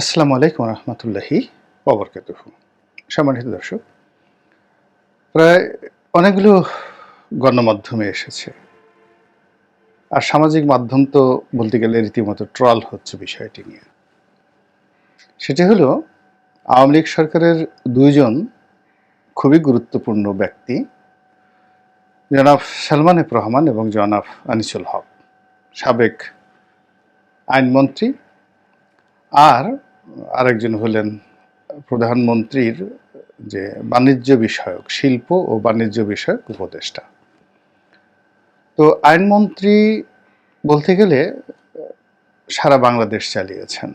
আসসালামু আলাইকুম রহমতুল্লাহি অবরকাত সম্মানিত দর্শক, প্রায় অনেকগুলো গণমাধ্যমে এসেছে। আর সামাজিক মাধ্যম তো বলতে গেলে রীতিমতো ট্রল হচ্ছে বিষয়টি নিয়ে। সেটি হলো, আওয়ামী লীগ সরকারের দুইজন খুবই গুরুত্বপূর্ণ ব্যক্তি, জনাব সালমান রহমান এবং জনাব আনিসুল হক, সাবেক আইনমন্ত্রী আর আরেকজন হলেন প্রধানমন্ত্রীর যে বাণিজ্য বিষয়ক, শিল্প ও বাণিজ্য বিষয়ক উপদেষ্টা। তো আইনমন্ত্রী বলতে গেলে সারা বাংলাদেশ চালিয়েছেন।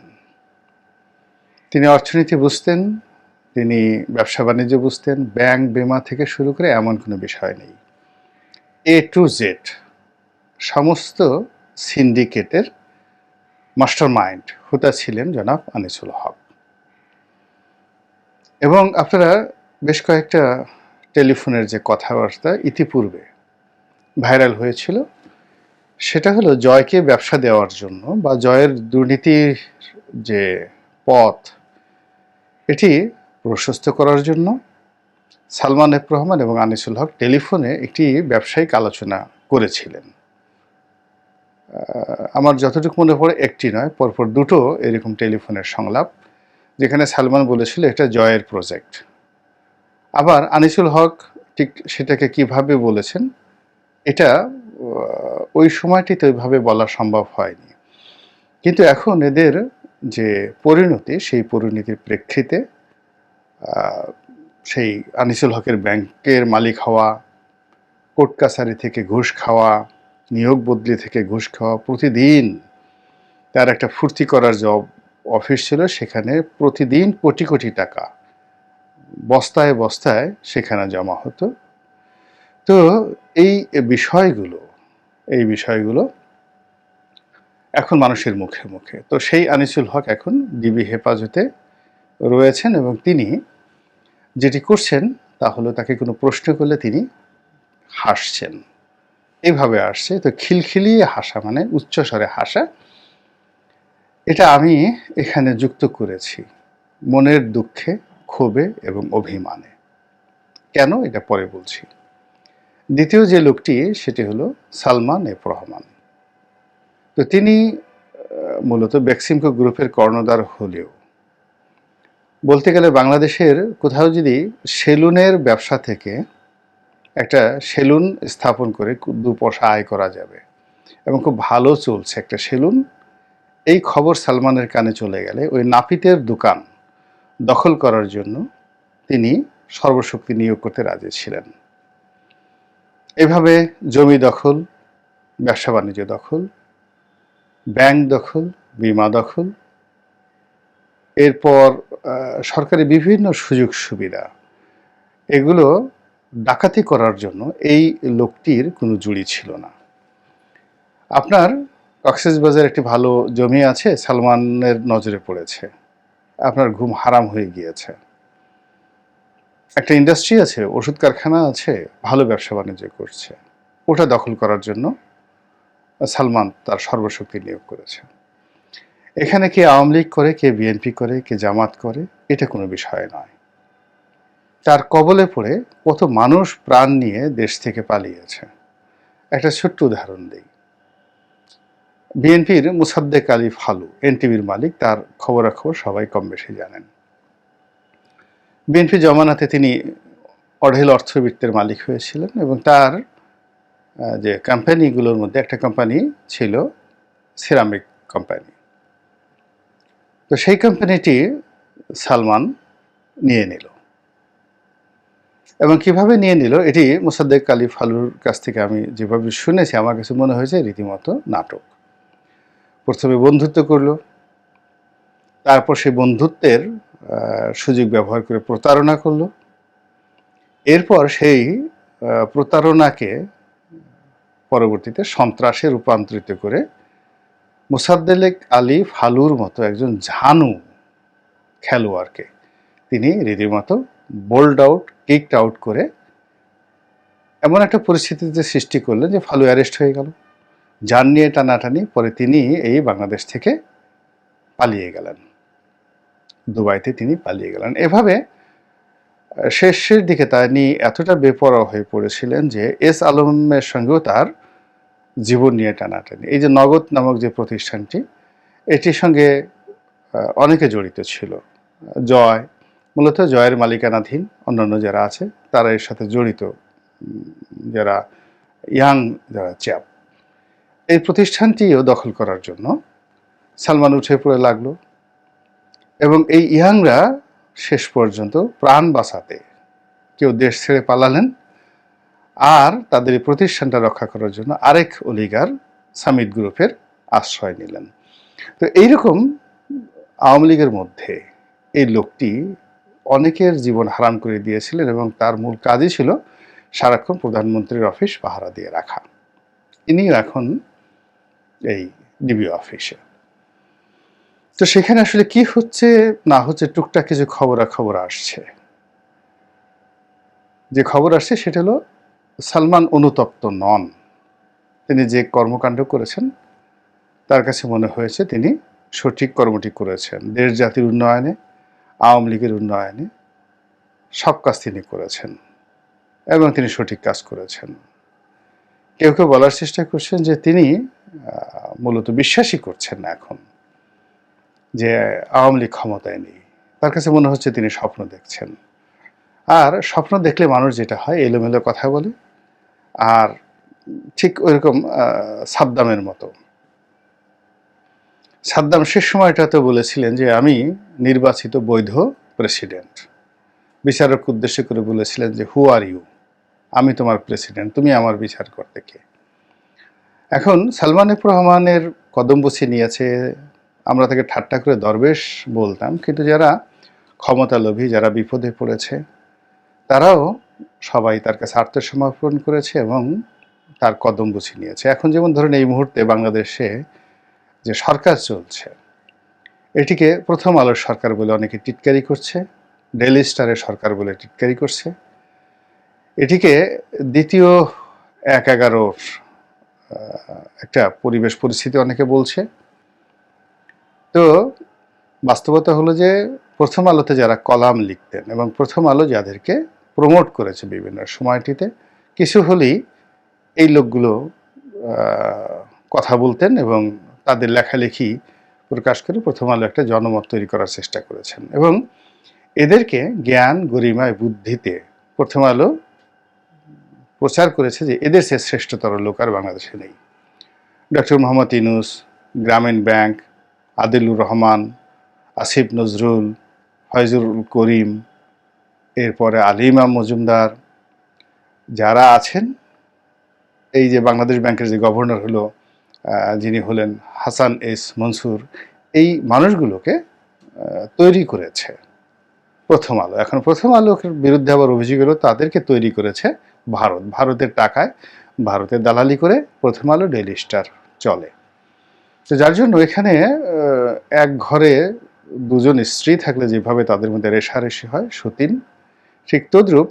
তিনি অর্থনীতি বুঝতেন, তিনি ব্যবসা বাণিজ্য বুঝতেন, ব্যাংক বিমা থেকে শুরু করে এমন কোনো বিষয় নেই। এ টু জেড সমস্ত সিন্ডিকেটের মাস্টার মাইন্ড হুতা ছিলেন জনাব আনিসুল হক। এবং আপনারা বেশ কয়েকটা টেলিফোনের যে কথাবার্তা ইতিপূর্বে ভাইরাল হয়েছিল, সেটা হলো জয়কে ব্যবসা দেওয়ার জন্য বা জয়ের দুর্নীতির যে পথ, এটি প্রশস্ত করার জন্য সালমান এফ রহমান এবং আনিসুল হক টেলিফোনে একটি ব্যবসায়িক আলোচনা করেছিলেন। আমার যতটুকু মনে পড়ে একটি নয়, পরপর দুটো এরকম টেলিফোনের সংলাপ, যেখানে সালমান বলেছিল এটা জয়ের প্রজেক্ট আবার আনিসুল হক ঠিক সেটাকে কীভাবে বলেছেন, এটা ওই সময়টিতে ওইভাবে বলা সম্ভব হয়নি। কিন্তু এখন এদের যে পরিণতি, সেই পরিণতির প্রেক্ষিতে সেই আনিসুল হকের ব্যাংকের মালিক হওয়া, কোর্ট কাছারি থেকে ঘুষ খাওয়া নিয়োগ বদলি থেকে ঘুষ খাওয়া প্রতিদিন তার একটা ফুর্তি করার জব অফিস ছিল সেখানে প্রতিদিন কোটি কোটি টাকা বস্তায় বস্তায় সেখানে জমা হতো। তো এই বিষয়গুলো এই বিষয়গুলো এখন মানুষের মুখে মুখে। তো সেই আনিসুল হক এখন ডিবি হেফাজতে রয়েছেন এবং তিনি যেটি করছেন তা হলো তাকে কোনো প্রশ্ন করলে তিনি হাসছেন। এভাবে আসছে। তো খিলখিলিয়ে হাসা মানে উচ্চস্বরে হাসা। এটা আমি এখানে যুক্ত করেছি মনের দুঃখে, ক্ষোভে এবং অভিমানে। কেন এটা পরে বলছি? দ্বিতীয় যে লোকটি, সেটি হলো সালমান এফ রহমান। তো তিনি মূলত বেক্সিমকো গ্রুপের কর্ণধার হলেও। বলতে গেলে বাংলাদেশের কোথাও যদি সেলুনের ব্যবসা থেকে একটা সেলুন স্থাপন করে দু পয়সা আয় করা যাবে। এবং খুব ভালো চলছে একটা সেলুন। এই খবর সালমানের কানে চলে গেলে ওই নাপিতের দোকান দখল করার জন্য তিনি সর্বশক্তি নিয়োগ করতে রাজি ছিলেন। এভাবে জমি দখল, ব্যবসা বাণিজ্য দখল, ব্যাংক দখল, বিমা দখল, এরপর সরকারি বিভিন্ন সুযোগ সুবিধা, এগুলো ডাকাতি করার জন্য এই লোকটির কোনো জুড়ি ছিল না। আপনার বাজার একটি ভালো জমি আছে, সালমানের নজরে পড়েছে। আপনার ঘুম হারাম হয়ে গিয়েছে। একটা ইন্ডাস্ট্রি আছে, ওষুধ কারখানা আছে, ভালো ব্যবসা বাণিজ্য করছে। ওটা দখল করার জন্য সালমান তার সর্বশক্তি নিয়োগ করেছে। এখানে কে আওয়ামী লীগ করে, কে বিএনপি করে, কে জামাত করে, এটা কোনো বিষয় নয়। তার কবলে পড়ে কত মানুষ প্রাণ নিয়ে দেশ থেকে পালিয়েছে। একটা ছোট্ট উদাহরণ দিই। বিএনপির মুসাদ্দেক আলী ফালু, এনটিভির মালিক, তার খবরাখবর সবাই কম বেশি জানেন। বিএনপি জমানাতে তিনি অঢেল অর্থবিত্তের মালিক হয়েছিলেন এবং তার যে কোম্পানিগুলোর মধ্যে একটা কোম্পানি ছিল সিরামিক কোম্পানি তো সেই কোম্পানিটি সালমান নিয়ে নিল। এবং কীভাবে নিয়ে নিল, এটি মোসাদ্দেক আলী ফালুর কাছ থেকে আমি যেভাবে শুনেছি, আমার কাছে মনে হয়েছে রীতিমতো নাটক। প্রথমে বন্ধুত্ব করল, তারপর সেই বন্ধুত্বের সুযোগ ব্যবহার করে প্রতারণা করল। এরপর সেই প্রতারণাকে পরবর্তীতে সন্ত্রাসে রূপান্তরিত করে মোসাদ্দেলেক আলী ফালুর মতো একজন ঝানু খেলোয়াড়কে তিনি রীতিমতো বোল্ড আউট, কিকড আউট করে এমন একটা পরিস্থিতিতে সৃষ্টি করলেন যে ফালু অ্যারেস্ট হয়ে গেল। যান নিয়ে টানাটানি পরে তিনি এই বাংলাদেশ থেকে পালিয়ে গেলেন। দুবাইতে তিনি পালিয়ে গেলেন। এভাবে শেষের দিকে তিনি এতটা বেপরোয়া হয়ে পড়েছিলেন যে এস আলমের সঙ্গেও তার জীবন নিয়ে টানাটানি। এই যে নগদ নামক যে প্রতিষ্ঠানটি, এটির সঙ্গে অনেকে জড়িত ছিল। জয় মূলত জয়ের মালিকানাধীন অন্যান্য যারা আছে, তারা এর সাথে জড়িত যারা ইয়াং, যারা চ্যাপ। এই প্রতিষ্ঠানটিও দখল করার জন্য সালমান উঠে পড়ে লাগল এবং এই ইয়াংরা শেষ পর্যন্ত প্রাণ বাঁচাতে কেউ দেশ ছেড়ে পালালেন আর তাদের এই প্রতিষ্ঠানটা রক্ষা করার জন্য আরেক অলিগার সামিট গ্রুপের আশ্রয় নিলেন। তো এইরকম আওয়ামী লীগের মধ্যে এই লোকটি অনেকের জীবন হারাম করে দিয়েছিলেন এবং তার মূল কাজই ছিল সারাক্ষণ প্রধানমন্ত্রীর অফিস পাহারা দিয়ে রাখা। ইনিও এখন এই ডিবি অফিসে। তো সেখানে আসলে কি হচ্ছে, না হচ্ছে, টুকটাক কিছু খবরাখবর আসছে। যে খবর আসছে সেটা হলো সালমান অনুতপ্ত নন। তিনি যে কর্মকাণ্ড করেছেন, তার কাছে মনে হয়েছে তিনি সঠিক কর্মটি করেছেন। দেশ জাতির উন্নয়নে আওয়ামী লীগের উন্নয়নে সব কাজ তিনি করেছেন এবং তিনি সঠিক কাজ করেছেন। কেউ কেউ বলার চেষ্টা করছেন যে তিনি মূলত বিশ্বাসই করছেন না এখন যে আওয়ামী লীগ ক্ষমতায় নেই। তার কাছে মনে হচ্ছে তিনি স্বপ্ন দেখছেন। আর স্বপ্ন দেখলে মানুষ যেটা হয়, এলোমেলো কথা বলে, আর ঠিক ওইরকম সাদ্দামের মতো। সাদ্দাম শেষ সময়টাতে বলেছিলেন যে, আমি নির্বাচিত বৈধ প্রেসিডেন্ট। বিচারক উদ্দেশ্য করে বলেছিলেন যে হু আর ইউ আমি তোমার প্রেসিডেন্ট, তুমি আমার বিচার করতে কে? এখন সালমান এফ রহমানের কদম নিয়েছে, আমরা তাকে ঠাট্টা করে দরবেশ বলতাম, কিন্তু যারা ক্ষমতালোভী যারা বিপদে পড়েছে, তারাও সবাই তার কাছে আত্মসমর্পণ করেছে এবং তার কদম বুঝি নিয়েছে। এখন যেমন ধরেন, এই মুহূর্তে বাংলাদেশে যে সরকার চলছে, এটিকে প্রথম আলোর সরকার বলে অনেকে টিটকারি করছে ডেলি স্টারের সরকার বলে টিটকারি করছে। এটিকে দ্বিতীয় এক এগারোর একটা পরিবেশ পরিস্থিতি অনেকে বলছে। তো বাস্তবতা হলো যে প্রথম আলোতে যারা কলাম লিখতেন এবং প্রথম আলো যাদেরকে প্রমোট করেছে বিভিন্ন সময়টিতে, কিছু হলেই এই লোকগুলো কথা বলতেন এবং তাদের লেখালেখি প্রকাশ করে প্রথম আলো একটা জনমত তৈরি করার চেষ্টা করেছেন। এবং এদেরকে জ্ঞান গরিমায় বুদ্ধিতে প্রথম আলো প্রচার করেছে যে এদের সে শ্রেষ্ঠতর লোক আর বাংলাদেশে নেই। ডক্টর মোহাম্মদ ইনুস গ্রামীণ ব্যাংক, আদিলুর রহমান, আসিফ নজরুল, ফয়জুল করিম, এরপরে আলিমা মজুমদার যারা আছেন, এই যে বাংলাদেশ ব্যাংকের যে গভর্নর হলো যিনি হলেন হাসান এস মনসুর এই মানুষগুলোকে তৈরি করেছে। প্রথম আলো। এখন প্রথম আলোর বিরুদ্ধে আবার অভিযোগ হলো তাদেরকে তৈরি করেছে ভারত। ভারতের টাকায় ভারতের দালালি করে প্রথম আলো ডেইলি স্টার চলে। তো যার জন্য এখানে এক ঘরে দুজন স্ত্রী থাকলে যেভাবে তাদের মধ্যে রেশারেশি হয় সতীন ঠিক তদ্রূপ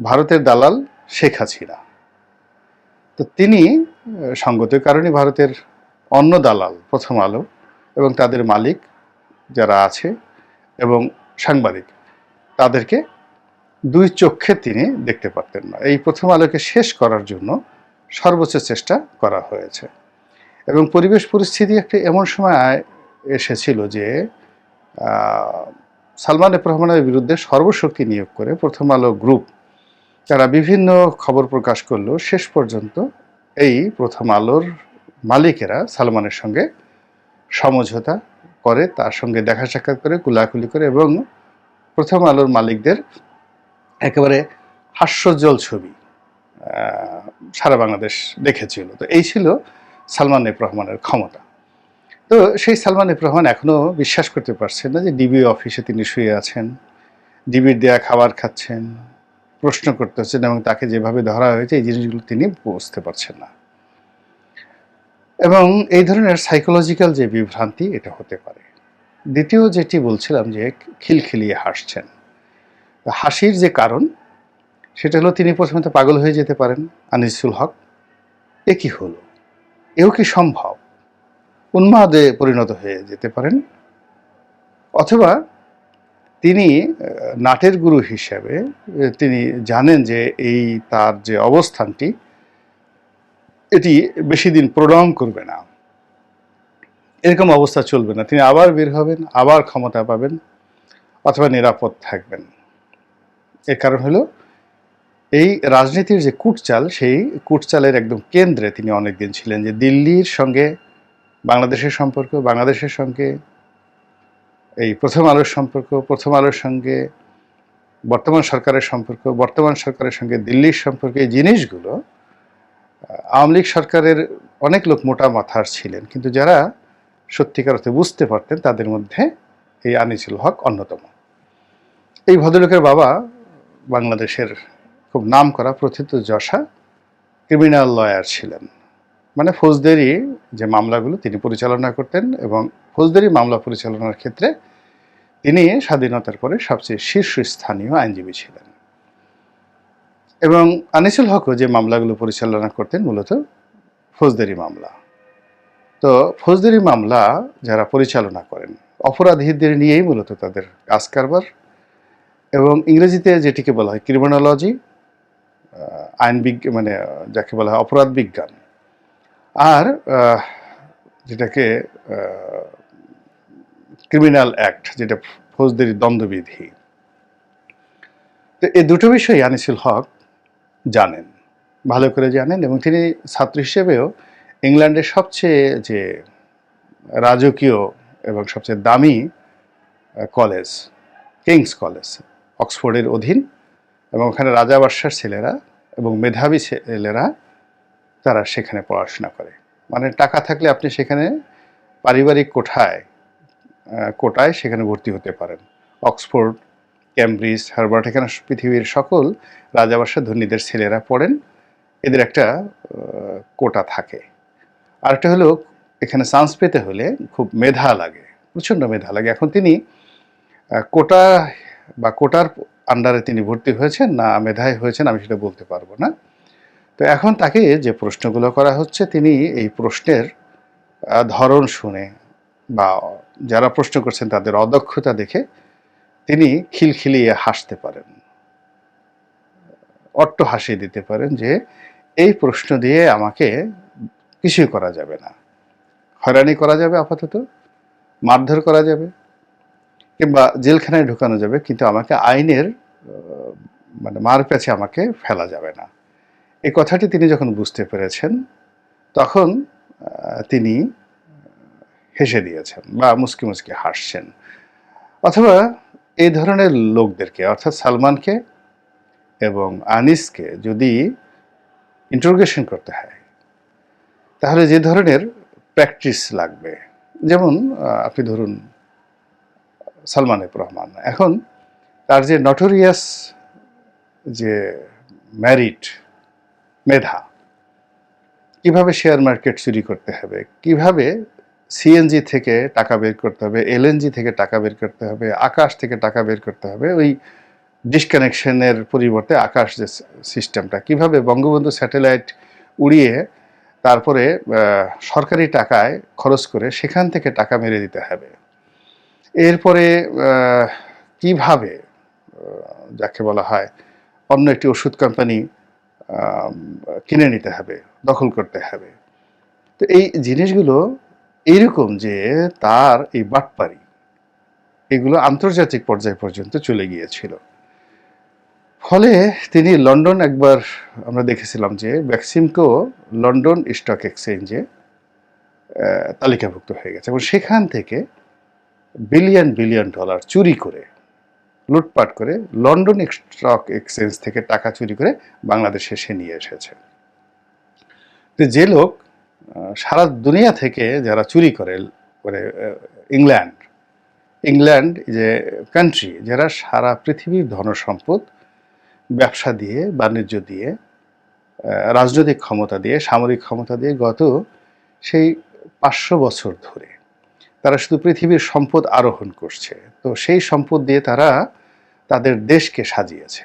ভারতের দালাল শেখ হাসিনা। তো তিনি আহ, সঙ্গত কারণে ভারতের অন্য দালাল, প্রথম আলো, এবং তাদের মালিক যারা আছে, এবং সাংবাদিক, তাদেরকে দুই চক্ষে তিনি দেখতে পারতেন না। এই প্রথম আলোকে শেষ করার জন্য সর্বোচ্চ চেষ্টা করা হয়েছে। এবং পরিবেশ পরিস্থিতি একটি এমন সময় এসেছিল যে সালমান এফ রহমানের বিরুদ্ধে সর্বশক্তি নিয়োগ করে প্রথম আলো গ্রুপ তারা বিভিন্ন খবর প্রকাশ করল। শেষ পর্যন্ত এই প্রথম আলোর মালিকেরা সালমানের সঙ্গে সমঝোতা করে, তার সঙ্গে দেখা সাক্ষাৎ করে, কুলাকুলি করে এবং প্রথম আলোর মালিকদের একেবারে হাস্যজ্জ্বল ছবি সারা বাংলাদেশ দেখেছিল। তো এই ছিল সালমান এফ রহমানের ক্ষমতা। তো সেই সালমান এফ রহমান এখনও বিশ্বাস করতে পারছেন না যে ডিবি অফিসে তিনি শুয়ে আছেন, ডিবির দেয়া খাবার খাচ্ছেন, প্রশ্ন করতে হচ্ছেন এবং তাকে যেভাবে ধরা হয়েছে, এই জিনিসগুলো তিনি বুঝতে পারছেন না। এবং এই ধরনের সাইকোলজিক্যাল যে বিভ্রান্তি, এটা হতে পারে। দ্বিতীয় যেটি বলছিলাম যে, খিলখিলিয়ে হাসছেন। হাসির যে কারণ, সেটা হলো তিনি প্রথমে তো পাগল হয়ে যেতে পারেন, আনিসুল হক। এ কি হলো? এও কি সম্ভব? উন্মাদে পরিণত হয়ে যেতে পারেন। অথবা তিনি নাটের গুরু হিসেবে, তিনি জানেন যে এই তার যে অবস্থানটি এটি বেশি দিন প্রলং করবে না। এরকম অবস্থা চলবে না। তিনি আবার বের হবেন, আবার ক্ষমতা পাবেন, অথবা নিরাপদ থাকবেন। এর কারণ হলো, এই রাজনীতির যে কুটচাল, সেই কুটচালের একদম কেন্দ্রে তিনি অনেকদিন ছিলেন যে দিল্লির সঙ্গে, বাংলাদেশের সম্পর্ক, বাংলাদেশের সঙ্গে, এই প্রথম আলোর সম্পর্ক, প্রথম আলোর সঙ্গে, বর্তমান সরকারের সম্পর্ক, বর্তমান সরকারের সঙ্গে দিল্লির সম্পর্কে এই জিনিসগুলো আওয়ামী লীগ সরকারের অনেক লোক মোটা মাথার ছিলেন, কিন্তু যারা সত্যিকার অর্থে বুঝতে পারতেন তাদের মধ্যে এই আনিসুল হক অন্যতম। এই ভদ্রলোকের বাবা বাংলাদেশের খুব নাম করা প্রথিত যশা ক্রিমিনাল লয়ার ছিলেন। মানে ফৌজদারি যে মামলাগুলো তিনি পরিচালনা করতেন এবং ফৌজদারি মামলা পরিচালনার ক্ষেত্রে তিনি স্বাধীনতার পরে সবচেয়ে শীর্ষস্থানীয় আইনজীবী ছিলেন। এবং আনিসুল হকও যে মামলাগুলো পরিচালনা করতেন মূলত ফৌজদারি মামলা। তো ফৌজদারি মামলা যারা পরিচালনা করেন, অপরাধীদের নিয়েই মূলত তাদের কাজ কারবার এবং ইংরেজিতে যেটিকে বলা হয় ক্রিমিনোলজি আইন বিজ্ঞান মানে যাকে বলা হয় অপরাধ বিজ্ঞান। আর যেটাকে ক্রিমিনাল অ্যাক্ট, যেটা ফৌজদারি দ্বন্দ্ববিধি। তো এই দুটো বিষয় আনিসুল হক জানেন, ভালো করে জানেন এবং তিনি ছাত্র হিসেবেও ইংল্যান্ডের সবচেয়ে যে রাজকীয় এবং সবচেয়ে দামি কলেজ, কিংস কলেজ, অক্সফোর্ডের অধীন এবং ওখানে রাজাবাসার ছেলেরা এবং মেধাবী ছেলেরা তারা সেখানে পড়াশোনা করে। মানে টাকা থাকলে আপনি সেখানে পারিবারিক কোঠায় কোটায় সেখানে ভর্তি হতে পারেন। অক্সফোর্ড ক্যামব্রিজ হার্ভার্ড এখানে পৃথিবীর সকল রাজাবাসা ধনীদের ছেলেরা পড়েন। এদের একটা কোটা থাকে। আরেকটা হলো, এখানে চান্স পেতে হলে খুব মেধা লাগে, প্রচণ্ড মেধা লাগে। এখন তিনি কোটা বা কোটার আন্ডারে তিনি ভর্তি হয়েছেন, না মেধায় হয়েছেন, আমি সেটা বলতে পারব না। তো এখন তাকে যে প্রশ্নগুলো করা হচ্ছে, তিনি এই প্রশ্নের ধরন শুনে বা যারা প্রশ্ন করছেন তাদের অদক্ষতা দেখে তিনি খিলখিলিয়ে হাসতে পারেন। অট্ট হাসি দিতে পারেন যে, এই প্রশ্ন দিয়ে আমাকে কিছুই করা যাবে না। হয়রানি করা যাবে আপাতত, মারধর করা যাবে, কিংবা জেলখানায় ঢুকানো যাবে, কিন্তু আমাকে আইনের মানে মার পেছে আমাকে ফেলা যাবে না। এই কথাটি তিনি যখন বুঝতে পেরেছেন, তখন তিনি হেসে দিয়েছেন বা মুসকি মুসকি হাসছেন। অথবা এই ধরনের লোকদেরকে, অর্থাৎ সালমানকে এবং আনিসকে যদি ইন্টারোগেশন করতে হয়, তাহলে যে ধরনের প্র্যাকটিস লাগবে, যেমন আপনি ধরুন, সালমান এফ রহমান, এখন তার যে নটোরিয়াস যে ম্যারিট মেধা, কীভাবে শেয়ার মার্কেট চুরি করতে হবে, কীভাবে সিএনজি থেকে টাকা বের করতে হবে এলএনজি থেকে টাকা বের করতে হবে, আকাশ থেকে টাকা বের করতে হবে, ওই ডিসকানেকশনের পরিবর্তে আকাশ যে সিস্টেমটা কীভাবে বঙ্গবন্ধু স্যাটেলাইট উড়িয়ে তারপরে সরকারি টাকায় খরচ করে সেখান থেকে টাকা মেরে দিতে হবে। এরপরে কীভাবে যাকে বলা হয়, অন্য একটি ওষুধ কোম্পানি কিনে নিতে হবে, দখল করতে হবে। তো এই জিনিসগুলো এইরকম যে তার এই বাটপারি এগুলো আন্তর্জাতিক পর্যায় পর্যন্ত চলে গিয়েছিল। ফলে তিনি লন্ডন একবার, আমরা দেখেছিলাম যে ভ্যাকসিমকেও লন্ডন স্টক এক্সচেঞ্জে তালিকাভুক্ত হয়ে গেছে এবং সেখান থেকে বিলিয়ন বিলিয়ন ডলার চুরি করে, লুটপাট করে লন্ডন স্টক এক্সচেঞ্জ থেকে টাকা চুরি করে বাংলাদেশে সে নিয়ে এসেছে। যে লোক সারা দুনিয়া থেকে যারা চুরি করে মানে ইংল্যান্ড ইংল্যান্ড যে কান্ট্রি যারা সারা পৃথিবীর ধনসম্পদ ব্যবসা দিয়ে, বাণিজ্য দিয়ে রাজনৈতিক ক্ষমতা দিয়ে, সামরিক ক্ষমতা দিয়ে গত সেই পাঁচশো বছর ধরে তারা শুধু পৃথিবীর সম্পদ আরোহণ করছে। তো সেই সম্পদ দিয়ে তারা তাদের দেশকে সাজিয়েছে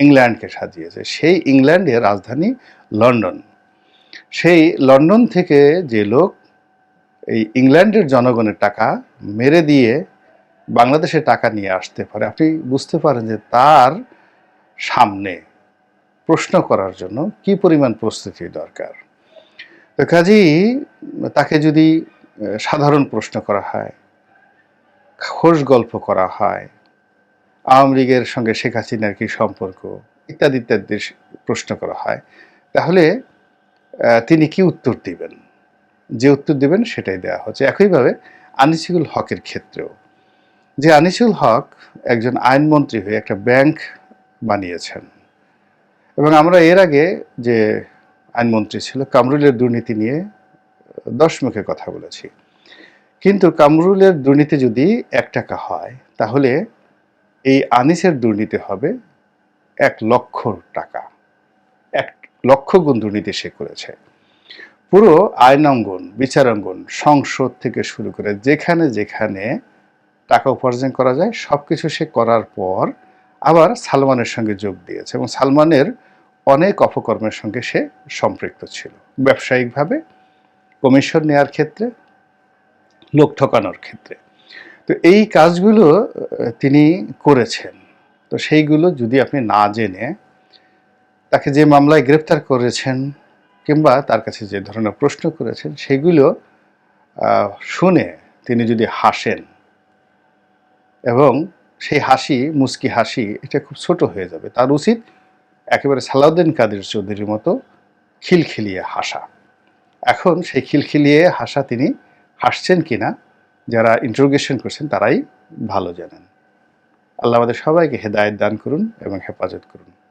ইংল্যান্ডকে সাজিয়েছে। সেই ইংল্যান্ডের রাজধানী লন্ডন। সেই লন্ডন থেকে যে লোক এই ইংল্যান্ডের জনগণের টাকা মেরে দিয়ে বাংলাদেশে টাকা নিয়ে আসতে পারে, আপনি বুঝতে পারেন যে তার সামনে প্রশ্ন করার জন্য কি পরিমাণ প্রস্তুতি দরকার। কাজেই তাকে যদি সাধারণ প্রশ্ন করা হয়, খোশ গল্প করা হয়, আওয়ামী লীগের সঙ্গে শেখ হাসিনার কি সম্পর্ক ইত্যাদি ইত্যাদি প্রশ্ন করা হয়, তাহলে তিনি কি উত্তর দিবেন? যে উত্তর দিবেন সেটাই দেওয়া হচ্ছে। একইভাবে আনিসুল হকের ক্ষেত্রেও। যে আনিসুল হক একজন আইনমন্ত্রী হয়ে একটা ব্যাংক বানিয়েছেন এবং আমরা এর আগে যে আইনমন্ত্রী ছিল, কামরুলের দুর্নীতি নিয়ে দশ মুখে কথা বলেছি। কিন্তু কামরুলের দুর্নীতি যদি এক টাকা হয়, তাহলে এই আনিসের দুর্নীতি হবে এক লক্ষ টাকা, এক লক্ষ গুণ দুর্নীতি সে করেছে। পুরো আইনাঙ্গন, বিচারাঙ্গন সংসদ থেকে শুরু করে যেখানে যেখানে টাকা উপার্জন করা যায় সব কিছু সে করার পর আবার সালমানের সঙ্গে যোগ দিয়েছে এবং সালমানের অনেক অপকর্মের সঙ্গে সে সম্পৃক্ত ছিল। ব্যবসায়িকভাবে কমিশন নেওয়ার ক্ষেত্রে, লোক ঠকানোর ক্ষেত্রে। তো এই কাজগুলো তিনি করেছেন। তো সেইগুলো যদি আপনি না জেনে তাকে যে মামলায় গ্রেপ্তার করেছেন কিংবা তার কাছে যে ধরনের প্রশ্ন করেছেন, সেগুলো শুনে তিনি যদি হাসেন এবং সেই হাসি, মুস্কি হাসি, এটা খুব ছোট হয়ে যাবে। তার উচিত একেবারে সালাউদ্দিন কাদের চৌধুরীর মতো খিলখিলিয়ে হাসা। এখন সেই খিলখিলিয়ে হাসা তিনি হাসছেন কিনা যারা ইন্টারোগেশন করছেন তারাই ভালো জানেন। আল্লাহ আমাদের সবাইকে হেদায়েত দান করুন এবং হেফাজত করুন।